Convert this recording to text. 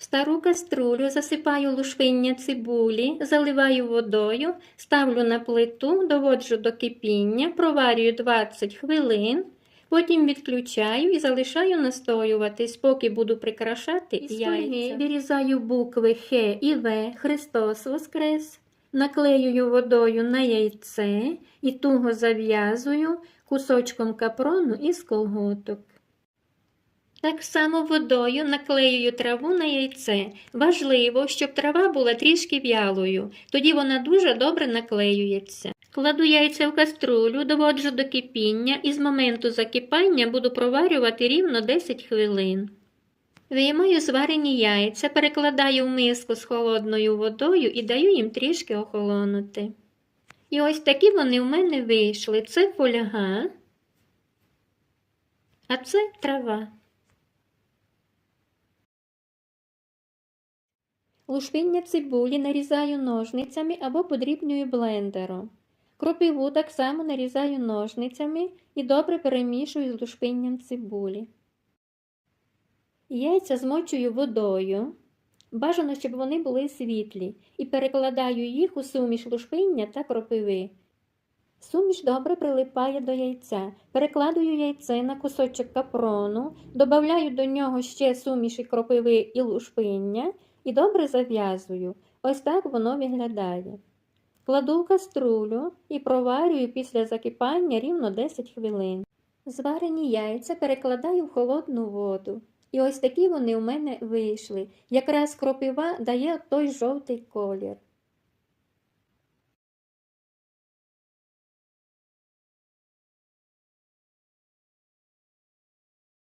В стару каструлю засипаю лушпиння цибулі, заливаю водою, ставлю на плиту, доводжу до кипіння, проварюю 20 хвилин, потім відключаю і залишаю настоюватись, поки буду прикрашати яйця. Вирізаю букви Х і В, Христос Воскрес, наклеюю водою на яйце і туго зав'язую кусочком капрону із колготок. Так само водою наклеюю траву на яйце. Важливо, щоб трава була трішки в'ялою, тоді вона дуже добре наклеюється. Кладу яйця в каструлю, доводжу до кипіння і з моменту закипання буду проварювати рівно 10 хвилин. Виймаю зварені яйця, перекладаю в миску з холодною водою і даю їм трішки охолонути. І ось такі вони в мене вийшли. Це фольга, а це трава. Лушпиння цибулі нарізаю ножницями або подрібнюю блендером. Кропиву так само нарізаю ножницями і добре перемішую з лушпинням цибулі. Яйця змочую водою. Бажано, щоб вони були світлі, і перекладаю їх у суміш лушпиння та кропиви. Суміш добре прилипає до яйця. Перекладую яйце на кусочок капрону, додаю до нього ще суміші кропиви і лушпиння і добре зав'язую. Ось так воно виглядає. Кладу в каструлю і проварюю після закипання рівно 10 хвилин. Зварені яйця перекладаю в холодну воду. І ось такі вони у мене вийшли. Якраз кропива дає той жовтий колір.